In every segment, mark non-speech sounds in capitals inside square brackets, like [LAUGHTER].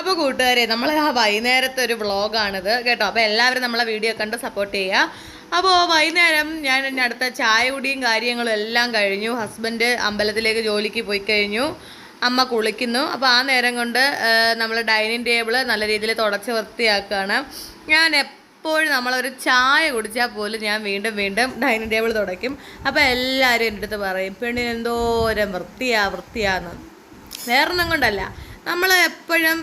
അപ്പോൾ കൂട്ടുകാരെ നമ്മൾ ആ വൈകുന്നേരത്തെ ഒരു വ്ളോഗാണിത് കേട്ടോ. അപ്പോൾ എല്ലാവരും നമ്മളെ വീഡിയോ കണ്ട് സപ്പോർട്ട് ചെയ്യുക. അപ്പോൾ വൈകുന്നേരം ഞാൻ എന്റെ അടുത്ത ചായ കുടിയും കാര്യങ്ങളും എല്ലാം കഴിഞ്ഞു. ഹസ്ബൻഡ് അമ്പലത്തിലേക്ക് ജോലിക്ക് പോയി കഴിഞ്ഞു. അമ്മ കുളിക്കുന്നു. അപ്പോൾ ആ നേരം കൊണ്ട് നമ്മൾ ഡൈനിങ് ടേബിൾ നല്ല രീതിയിൽ തുടച്ച് വൃത്തിയാക്കുകയാണ്. ഞാൻ എപ്പോഴും നമ്മളൊരു ചായ കുടിച്ചാൽ പോലും ഞാൻ വീണ്ടും വീണ്ടും ഡൈനിങ് ടേബിൾ തുടയ്ക്കും. അപ്പോൾ എല്ലാവരും എന്റെ അടുത്ത് പറയും പെണ്ണിന് എന്തോരം വൃത്തിയാ വൃത്തിയാന്ന്. വേറൊന്നും കൊണ്ടല്ല. നമ്മൾ എപ്പോഴും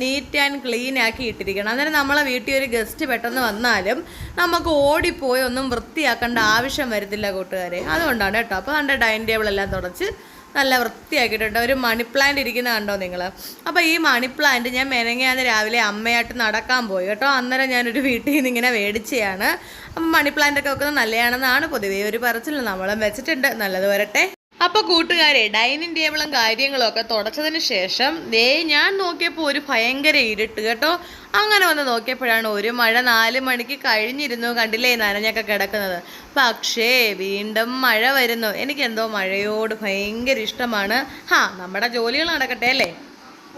നീറ്റ് ആൻഡ് ക്ലീൻ ആക്കി ഇട്ടിരിക്കണം. അന്നേരം നമ്മളെ വീട്ടിൽ ഒരു ഗസ്റ്റ് പെട്ടെന്ന് വന്നാലും നമുക്ക് ഓടിപ്പോയി ഒന്നും വൃത്തിയാക്കേണ്ട ആവശ്യം വരത്തില്ല കൂട്ടുകാരെ. അതുകൊണ്ടാണ് കേട്ടോ. അപ്പോൾ നമ്മുടെ ഡൈനിങ് ടേബിൾ എല്ലാം തുടച്ച് നല്ല വൃത്തിയാക്കിയിട്ടുണ്ട് ഒരു മണി പ്ലാന്റ് ഇരിക്കുന്ന കണ്ടോ നിങ്ങൾ അപ്പോൾ ഈ മണി പ്ലാന്റ് ഞാൻ മെനങ്ങാന്ന് രാവിലെ അമ്മയായിട്ട് നടക്കാൻ പോയി കേട്ടോ. അന്നേരം ഞാനൊരു വീട്ടിൽ നിന്ന് ഇങ്ങനെ മേടിച്ചതാണ് അപ്പം മണി പ്ലാന്റ് ഒക്കെ വെക്കുന്നത് നല്ലതാണെന്നാണ് പൊതുവേ ഒരു പറച്ചിൽ നമ്മളും വെച്ചിട്ടുണ്ട്. നല്ലത് വരട്ടെ. അപ്പൊ കൂട്ടുകാരെ ഡൈനിങ് ടേബിളും കാര്യങ്ങളൊക്കെ തുടച്ചതിന് ശേഷം ദേ ഞാൻ നോക്കിയപ്പോൾ ഒരു ഭയങ്കര ഇരുട്ട് കേട്ടോ. അങ്ങനെ വന്ന് നോക്കിയപ്പോഴാണ് ഒരു മഴ നാല് മണിക്ക് കഴിഞ്ഞിരുന്നു കണ്ടില്ലേ നനഞ്ഞൊക്കെ കിടക്കുന്നത്. പക്ഷേ വീണ്ടും മഴ വരുന്നു. എനിക്കെന്തോ മഴയോട് ഭയങ്കര ഇഷ്ടമാണ്. ഹാ നമ്മുടെ ജോലികൾ നടക്കട്ടെ അല്ലേ?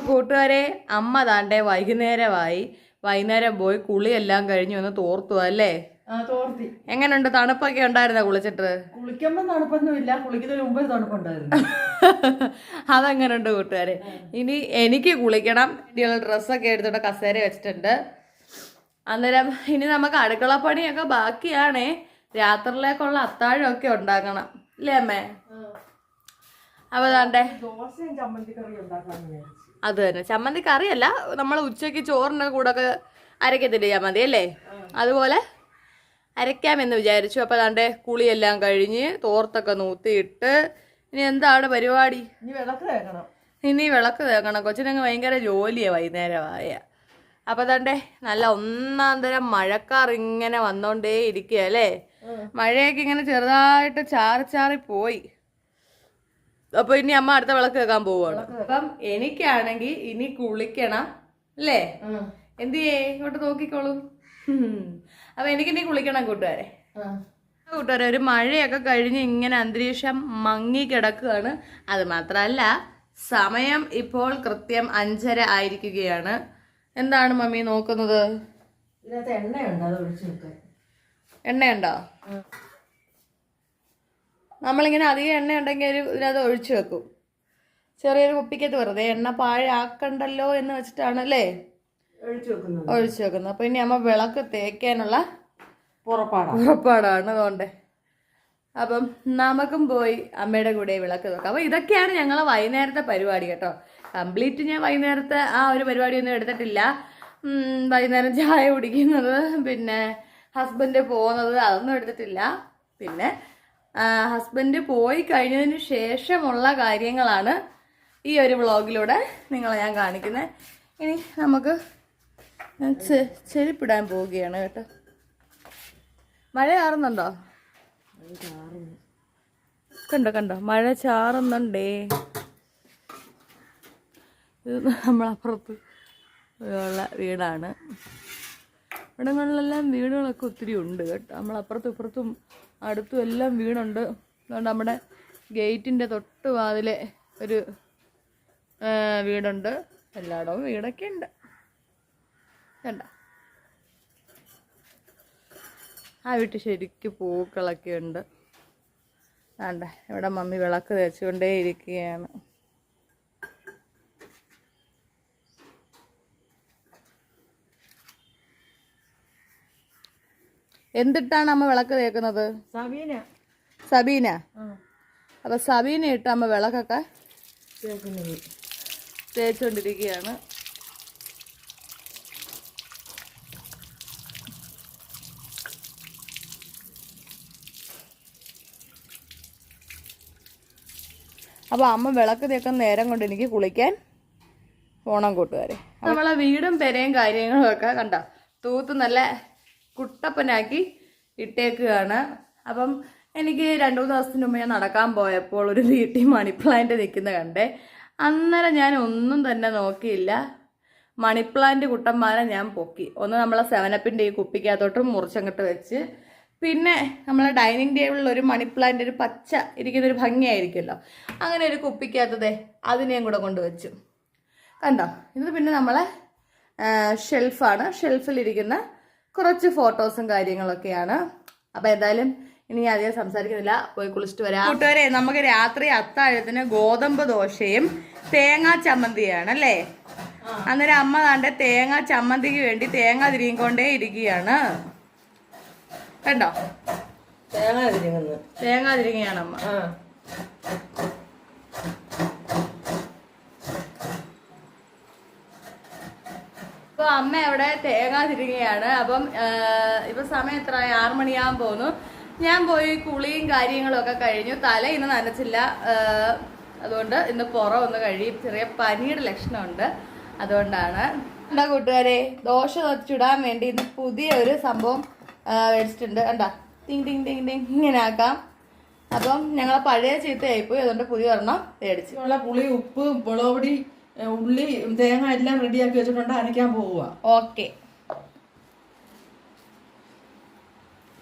കൂട്ടുകാരെ അമ്മ താണ്ടെ വൈകുന്നേരമായി. വൈകുന്നേരം പോയി കുളിയെല്ലാം കഴിഞ്ഞു ഒന്ന് തോർത്തു അല്ലേ? തോർത്തി. എങ്ങനെയുണ്ട് തണുപ്പൊക്കെ ഉണ്ടായിരുന്നോ കുളിച്ചിട്ട്? കുളിക്കുമ്പോ തണുപ്പൊന്നും ഇല്ല കുളിക്കുന്നതിന് മുമ്പ് തണുപ്പുണ്ടായിരുന്നു. [LAUGHS] അതെങ്ങനെയുണ്ട് കൂട്ടുകാരെ? ഇനി എനിക്ക് കുളിക്കണം ഇനിയുള്ള ഡ്രസ്സൊക്കെ എടുത്തിട്ട് കസേര വെച്ചിട്ടുണ്ട്. അന്നേരം ഇനി നമുക്ക് അടുക്കള പണിയൊക്കെ ബാക്കിയാണേ. രാത്രിയിലേക്കുള്ള അത്താഴമൊക്കെ ഉണ്ടാക്കണം. ഇല്ലേ അമ്മേ? അപ്പൊ താണ്ടേ അത് തന്നെ. ചമ്മന്തി കറിയല്ല നമ്മൾ ഉച്ചയ്ക്ക് ചോറിന്റെ കൂടെ ഒക്കെ അരക്കത്തില്ലേ ചമ്മന്തി അല്ലേ? അതുപോലെ അരയ്ക്കാമെന്ന് വിചാരിച്ചു. അപ്പോൾ അതാണ്ട് കുളിയെല്ലാം കഴിഞ്ഞ് തോർത്തൊക്കെ നൂത്തിയിട്ട് ഇനി എന്താണ് പരിപാടി? ഇനി വിളക്ക് തേക്കണം. കൊച്ചിനങ്ങ് ഭയങ്കര ജോലിയാണ് വൈകുന്നേരമായ അപ്പോൾ തണ്ടേ നല്ല ഒന്നാം തരം മഴക്കാർ ഇങ്ങനെ വന്നോണ്ടേ ഇരിക്കുക അല്ലേ? മഴയൊക്കെ ഇങ്ങനെ ചെറുതായിട്ട് ചാറി ചാറി പോയി. അപ്പൊ ഇനി അമ്മ അടുത്ത വിളക്ക് വെക്കാൻ പോവാണ്. അപ്പം എനിക്കാണെങ്കിൽ ഇനി കുളിക്കണം അല്ലേ? എന്തിയേ? ഇങ്ങോട്ട് നോക്കിക്കോളൂ. എനിക്ക് എനിക്കിനി കുളിക്കണം കൂട്ടുകാരെ. കൂട്ടുകാരെ ഒരു മഴയൊക്കെ കഴിഞ്ഞ് ഇങ്ങനെ അന്തരീക്ഷം മങ്ങി കിടക്കുകയാണ്. അത് മാത്രമല്ല സമയം ഇപ്പോൾ കൃത്യം അഞ്ചര ആയിരിക്കുകയാണ്. എന്താണ് മമ്മി നോക്കുന്നത്? എണ്ണയുണ്ടോ നമ്മളിങ്ങനെ അധികം എണ്ണ ഉണ്ടെങ്കിൽ ഒരു ഇതിനകത്ത് ഒഴിച്ചു വെക്കും. ചെറിയൊരു കുപ്പിക്കത്ത് വെറുതെ എണ്ണ പാഴാക്കണ്ടല്ലോ എന്ന് വെച്ചിട്ടാണ് അല്ലേ? ഒഴിച്ചു വെക്കുന്നത്. ഒഴിച്ചു വെക്കുന്നത്. അപ്പൊ ഇനി അമ്മ വിളക്ക് തേക്കാനുള്ള പുറപ്പാടാണ്. ഉറപ്പാടാണ് അതുകൊണ്ട്. അപ്പം നമുക്കും പോയി അമ്മയുടെ കൂടെ വിളക്ക് നോക്കാം. അപ്പോൾ ഇതൊക്കെയാണ് ഞങ്ങളെ വൈകുന്നേരത്തെ പരിപാടി കേട്ടോ. കംപ്ലീറ്റ് ഞാൻ വൈകുന്നേരത്തെ ആ ഒരു പരിപാടി ഒന്നും എടുത്തിട്ടില്ല. വൈകുന്നേരം ചായ കുടിക്കുന്നത് പിന്നെ ഹസ്ബൻഡ് പോകുന്നത് അതൊന്നും എടുത്തിട്ടില്ല. പിന്നെ ഹസ്ബൻഡ് പോയി കഴിഞ്ഞതിന് ശേഷമുള്ള കാര്യങ്ങളാണ് ഈ ഒരു വ്ളോഗിലൂടെ നിങ്ങളെ ഞാൻ കാണിക്കുന്നത്. ഇനി നമുക്ക് ഞാൻ ചെരുപ്പിടാൻ പോവുകയാണ് കേട്ടോ. മഴ ചാറുന്നുണ്ടോ? കണ്ടോ കണ്ടോ? മഴ ചാറുന്നുണ്ടേ. ഇത് നമ്മളപ്പുറത്ത് ഉള്ള വീടാണ്. ഇവിടങ്ങളിലെല്ലാം വീടുകളൊക്കെ ഒത്തിരി ഉണ്ട് കേട്ടോ. നമ്മളപ്പുറത്തും ഇപ്പുറത്തും അടുത്തും എല്ലാം വീടുണ്ട്. അതുകൊണ്ട് നമ്മുടെ ഗേറ്റിന്റെ തൊട്ട് വാതിലെ ഒരു വീടുണ്ട്. എല്ലായിടവും വീടൊക്കെ ഉണ്ട്. കണ്ടോ. ആ വീട്ടിൽ ശരിക്ക് പൂക്കളൊക്കെ ഉണ്ട്. വേണ്ട ഇവിടെ മമ്മി വിളക്ക് തേച്ചുകൊണ്ടേ ഇരിക്കുകയാണ്. എന്തിട്ടാണ് അമ്മ വിളക്ക് തേക്കുന്നത്? സബീന. സബീന? അപ്പൊ സബീന ഇട്ട് അമ്മ വിളക്കൊക്കെ തേച്ചുകൊണ്ടിരിക്കുകയാണ്. അപ്പോൾ അമ്മ വിളക്ക് തേക്കുന്ന നേരം കൊണ്ട് എനിക്ക് കുളിക്കാൻ ഓണം കൂട്ടുകാരെ. നമ്മളെ വീടും പെരയും കാര്യങ്ങളും ഒക്കെ കണ്ട? തൂത്ത് നല്ല കുട്ടപ്പനാക്കി ഇട്ടേക്കുകയാണ്. അപ്പം എനിക്ക് രണ്ടു മൂന്ന് ദിവസത്തിന് മുമ്പ് ഞാൻ നടക്കാൻ പോയപ്പോൾ ഒരു വീട്ടിൽ മണി പ്ലാന്റ് നിൽക്കുന്ന കണ്ടേ. അന്നേരം ഞാൻ ഒന്നും തന്നെ നോക്കിയില്ല. മണി പ്ലാന്റ് കുട്ടന്മാരെ ഞാൻ പൊക്കി. ഒന്ന് നമ്മളെ സെവനപ്പിന്റെ ഈ കുപ്പിക്കകത്തോട്ടും മുറിച്ചങ്ങോട്ട് വെച്ച് പിന്നെ നമ്മളെ ഡൈനിങ് ടേബിളിൽ ഒരു മണി പ്ലാന്റ് ഒരു പച്ച ഇരിക്കുന്ന ഒരു ഭംഗിയായിരിക്കുമല്ലോ. അങ്ങനെ ഒരു കുപ്പിക്കകത്തതേ അതിനെയും കൂടെ കൊണ്ടുവച്ചു. കണ്ടോ? ഇത് പിന്നെ നമ്മളെ ഷെൽഫാണ് ഷെൽഫിലിരിക്കുന്ന കുറച്ച് ഫോട്ടോസും കാര്യങ്ങളൊക്കെയാണ്. അപ്പം എന്തായാലും ഇനി അധികം സംസാരിക്കുന്നില്ല. പോയി കുളിച്ചിട്ട് വരാം. കൂട്ടുകാരെ നമുക്ക് രാത്രി അത്താഴത്തിന് ഗോതമ്പ് ദോശയും തേങ്ങാ ചമ്മന്തിയാണ് അല്ലേ? അന്നേരം അമ്മ താണ്ടെ തേങ്ങാ ചമ്മന്തിക്ക് വേണ്ടി തേങ്ങ തിരികൊണ്ടേ ഇരിക്കുകയാണ്. കണ്ടോ? തേങ്ങ തിരിങ്ങുന്നു തേങ്ങ തിരികെയാണ് അമ്മ. ഇപ്പൊ അമ്മ അവിടെ തേങ്ങ തിരികെയാണ് അപ്പം ഇപ്പൊ സമയം എത്ര ആറു മണിയാകാൻ പോന്നു ഞാൻ പോയി കുളിയും കാര്യങ്ങളും ഒക്കെ കഴിഞ്ഞു. തല ഇന്ന് നനച്ചില്ല. അതുകൊണ്ട് ഇന്ന് പുറം ഒന്ന് കഴിയും ചെറിയ പനിയുടെ ലക്ഷണമുണ്ട്. അതുകൊണ്ടാണ്. എന്താ കൂട്ടുകാരെ ദോശ ചുടാൻ വേണ്ടി ഇന്ന് പുതിയ ഒരു സംഭവം മേടിച്ചിട്ടുണ്ട്. കണ്ടാ? ടിങ് ടിങ് ടിങ് ടിങ്. ഇങ്ങനെ ആക്കാം. അപ്പം ഞങ്ങൾ പഴയ ചീത്തയായിപ്പോയി. അതുകൊണ്ട് പുതിയ വരണം മേടിച്ചു. ഉള്ള പുളി ഉപ്പ് മുളകുപൊടി ഉള്ളി തേങ്ങ എല്ലാം റെഡിയാക്കി വെച്ചിട്ടുണ്ട്. അരയ്ക്കാൻ പോവുക ഓക്കെ.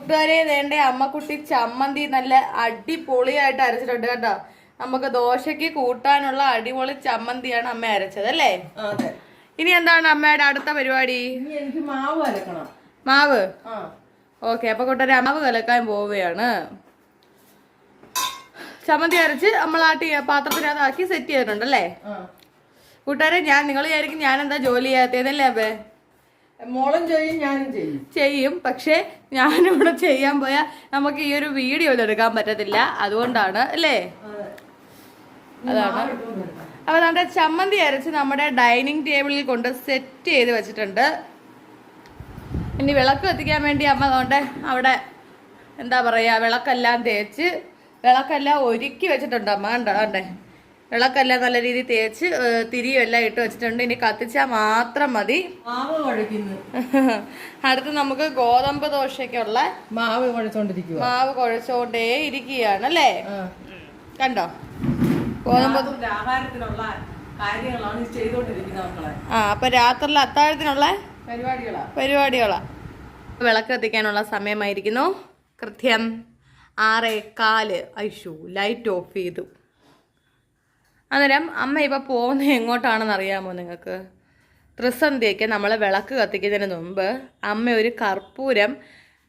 കൂട്ടുകാരെ വേണ്ട അമ്മക്കുട്ടി ചമ്മന്തി നല്ല അടിപൊളിയായിട്ട് അരച്ചിട്ടുണ്ട് കേട്ടോ. നമുക്ക് ദോശയ്ക്ക് കൂട്ടാനുള്ള അടിപൊളി ചമ്മന്തിയാണ് അമ്മ അരച്ചത് അല്ലേ? ഇനി എന്താണ് അമ്മയുടെ അടുത്ത പരിപാടി? എനിക്ക് മാവ് അരക്കണം. മാവ്? ആ. ഓക്കെ അപ്പൊ കൊട്ടാരി അമ്മാവ് കലക്കാൻ പോവുകയാണ്. ചമ്മന്തി അരച്ച് നമ്മൾ ആ ടീ- പാത്രത്തിനകത്താക്കി സെറ്റ് ചെയ്തിട്ടുണ്ട് അല്ലേ? ആ. കൂട്ടുകാരെ ഞാൻ നിങ്ങൾ വിചാരിക്കും ഞാൻ എന്താ ജോലി ചെയ്യാത്തതല്ലേ അപ്പേ? മോളും ചെയ്യും ഞാനും ചെയ്യും. ചെയ്യും പക്ഷെ ഞാനിവിടെ ചെയ്യാൻ പോയാൽ നമുക്ക് ഈ ഒരു വീഡിയോ എടുക്കാൻ പറ്റത്തില്ല. അതുകൊണ്ടാണ് അല്ലേ? അതാണ്. അപ്പൊ നമ്മുടെ ചമ്മന്തി അരച്ച് നമ്മുടെ ഡൈനിങ് ടേബിളിൽ കൊണ്ട് സെറ്റ് ചെയ്ത് വെച്ചിട്ടുണ്ട്. ഇനി വിളക്ക് കത്തിക്കാൻ വേണ്ടി അമ്മ അതുകൊണ്ട് അവിടെ എന്താ പറയുക വിളക്കെല്ലാം തേച്ച് വിളക്കെല്ലാം ഒരുക്കി വെച്ചിട്ടുണ്ട് അമ്മ. കണ്ടോ കണ്ടേ? വിളക്കെല്ലാം നല്ല രീതിയിൽ തേച്ച് തിരിയെല്ലാം തിരിയും എല്ലാം ഇട്ട് വെച്ചിട്ടുണ്ട്. ഇനി കത്തിച്ചാൽ മാത്രം മതി. മാവ് കുഴക്കുന്നു [LAUGHS] അടുത്ത് നമുക്ക് ഗോതമ്പ് ദോശയ്ക്കുള്ള മാവ് കുഴച്ചോണ്ടിരിക്കുക മാവ് കുഴച്ചോണ്ടേ ഇരിക്കുകയാണ് അല്ലേ? കണ്ടോ? ഗോതമ്പ് ആഹാരത്തിനുള്ള കാര്യങ്ങളാണ് മക്കളെ. ആ അപ്പൊ രാത്രിയിലെ അത്താഴത്തിനുള്ള പരിപാടികളാ. പരിപാടികളാ. വിളക്ക് കത്തിക്കാനുള്ള സമയമായിരിക്കുന്നു. കൃത്യം ആറേ കാൽ. ഐഷു ലൈറ്റ് ഓഫ് ചെയ്തു. അന്നേരം അമ്മ ഇപ്പോൾ പോകുന്നത് എങ്ങോട്ടാണെന്ന് അറിയാമോ നിങ്ങൾക്ക്? ത്രിസന്ധ്യയ്ക്ക് നമ്മൾ വിളക്ക് കത്തിക്കുന്നതിന് മുമ്പ് അമ്മ ഒരു കർപ്പൂരം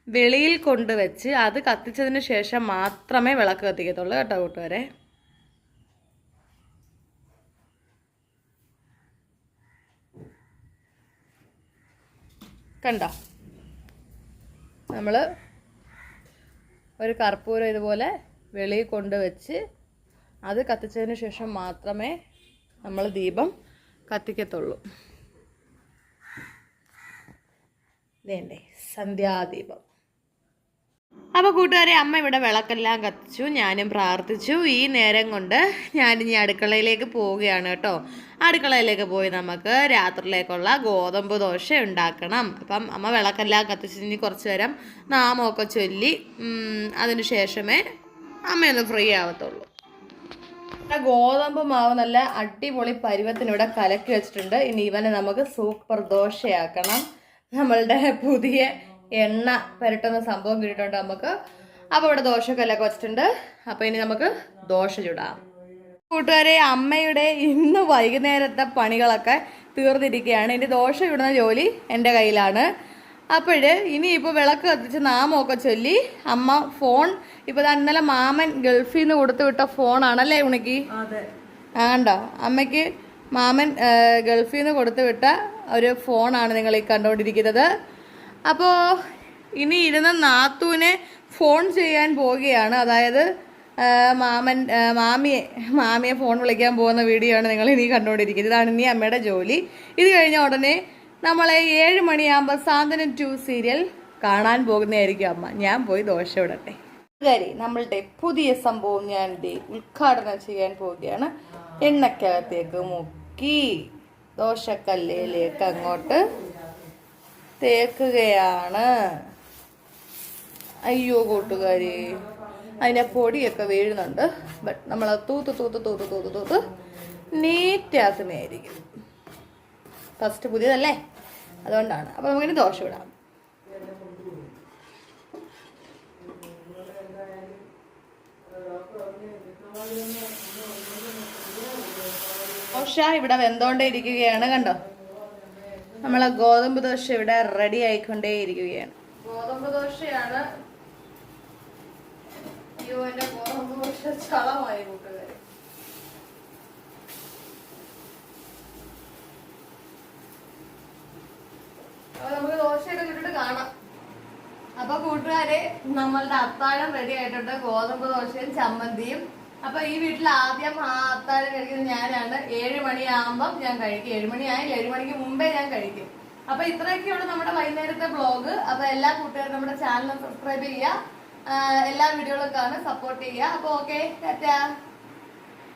വെളിയിൽ കൊണ്ടുവച്ച് അത് കത്തിച്ചതിന് ശേഷം മാത്രമേ വിളക്ക് കത്തിക്കത്തുള്ളൂ കേട്ടോ കൂട്ടുകാരെ. കണ്ടോ? നമ്മൾ ഒരു കർപ്പൂരം ഇതുപോലെ വെളിയിൽ കൊണ്ടുവച്ച് അത് കത്തിച്ചതിന് ശേഷം മാത്രമേ നമ്മൾ ദീപം കത്തിക്കത്തുള്ളൂ. വേണ്ടേ സന്ധ്യാദീപം. അപ്പോൾ കൂട്ടുകാരെ അമ്മ ഇവിടെ വിളക്കെല്ലാം കത്തിച്ചു ഞാനും പ്രാർത്ഥിച്ചു. ഈ നേരം കൊണ്ട് ഞാനിനി അടുക്കളയിലേക്ക് പോവുകയാണ് കേട്ടോ. അടുക്കളയിലേക്ക് പോയി നമുക്ക് രാത്രിയിലേക്കുള്ള ഗോതമ്പ് ദോശ ഉണ്ടാക്കണം. അപ്പം അമ്മ വിളക്കെല്ലാം കത്തിച്ച് ഇനി കുറച്ച് നേരം നാമമൊക്കെ ചൊല്ലി അതിനു ശേഷമേ അമ്മയൊന്ന് ഫ്രീ ആവത്തുള്ളൂ. ഗോതമ്പ് മാവ് നല്ല അടിപൊളി പരുവത്തിനിവിടെ കലക്കി വെച്ചിട്ടുണ്ട്. ഇനി ഇവനെ നമുക്ക് സൂപ്പർ ദോശയാക്കണം. നമ്മളുടെ പുതിയ എണ്ണ പുരട്ടുന്ന സംഭവം കിട്ടിയിട്ടുണ്ട് നമുക്ക്. അപ്പോൾ ഇവിടെ ദോശക്കല്ലൊക്കെ വെച്ചിട്ടുണ്ട്. അപ്പോൾ ഇനി നമുക്ക് ദോശ ചുടാം. കൂട്ടുകാരെ അമ്മയുടെ ഇന്ന് വൈകുന്നേരത്തെ പണികളൊക്കെ തീർന്നിരിക്കുകയാണ്. ഇനി ദോശ ചുടുന്ന ജോലി എന്റെ കയ്യിലാണ്. അപ്പോൾ ഇനിയിപ്പോൾ വിളക്ക് കത്തിച്ച് നാമൊക്കെ ചൊല്ലി അമ്മ ഫോൺ ഇപ്പോൾ ഇന്നലെ മാമൻ ഗൾഫിൽ നിന്ന് കൊടുത്തു വിട്ട ഫോണാണല്ലേ ഉണക്കി അതെ. ആ കണ്ടോ? അമ്മയ്ക്ക് മാമൻ ഗൾഫിൽ നിന്ന് കൊടുത്തു വിട്ട ഒരു ഫോണാണ് നിങ്ങൾ ഈ കണ്ടുകൊണ്ടിരിക്കുന്നത്. അപ്പോൾ ഇനി ഇരുന്ന് നാത്തൂനെ ഫോൺ ചെയ്യാൻ പോവുകയാണ്. അതായത് മാമൻ മാമിയെ മാമിയെ ഫോൺ വിളിക്കാൻ പോകുന്ന വീഡിയോ ആണ് നിങ്ങൾ ഇനി കണ്ടുകൊണ്ടിരിക്കുന്നത്. ഇതാണ് ഇനി അമ്മയുടെ ജോലി. ഇത് കഴിഞ്ഞ ഉടനെ നമ്മളെ ഏഴ് മണിയാകുമ്പോൾ സാന്ത്വനം ടു സീരിയൽ കാണാൻ പോകുന്നതായിരിക്കും അമ്മ. ഞാൻ പോയി ദോശ ഇടട്ടെ. ശരി നമ്മളുടെ പുതിയ സംഭവം ഞാൻ ഉദ്ഘാടനം ചെയ്യാൻ പോവുകയാണ്. എണ്ണക്കകത്തേക്ക് മുക്കി ദോശക്കല്ലിലേക്ക് അങ്ങോട്ട് തേക്കുകയാണ്. അയ്യോ കൂട്ടുകാരി. അതിന്റെ പൊടിയൊക്കെ വീഴുന്നുണ്ട്. ബട്ട് നമ്മൾ തൂത്ത് തൂത്ത് തൂത്ത് തൂത്ത് തൂത്ത് നീറ്റാക്കുന്നതായിരിക്കും. ഫസ്റ്റ് പുതിയതല്ലേ? അതുകൊണ്ടാണ്. അപ്പോൾ നമുക്കിനി ദോശ ഇടാം ഇവിടെ വെന്തോണ്ടേ ഇരിക്കുകയാണ്. കണ്ടോ? നമ്മളെ ഗോതമ്പ് ദോശ ഇവിടെ റെഡി ആയിക്കൊണ്ടേ ഇരിക്കുകയാണ് ഗോതമ്പ് ദോശയാണ് ഗോതമ്പ് ദോശ നമുക്ക് ദോശയൊക്കെ ചുട്ടിട്ട് കാണാം. അപ്പൊ കൂട്ടുകാരെ നമ്മളുടെ അത്താഴം റെഡി ആയിട്ടുണ്ട്. ഗോതമ്പ് ദോശയും ചമ്മന്തിയും അപ്പൊ ഈ വീട്ടിൽ ആദ്യം ആത്താരം കഴിക്കുന്നത് ഞാനാണ്. ഏഴ് മണിയാകുമ്പം ഞാൻ കഴിക്കും. ഏഴ് മണിയായി ഏഴ് മണിക്ക് മുമ്പേ ഞാൻ കഴിക്കും. അപ്പൊ ഇത്രയൊക്കെയാണ് നമ്മുടെ വൈകുന്നേരത്തെ ബ്ലോഗ് അപ്പൊ എല്ലാ കൂട്ടുകാരും നമ്മുടെ ചാനൽ സബ്സ്ക്രൈബ് ചെയ്യുക. എല്ലാ വീഡിയോകളും കാണാൻ സപ്പോർട്ട് ചെയ്യുക. അപ്പൊ ഓക്കെ ടാറ്റാ.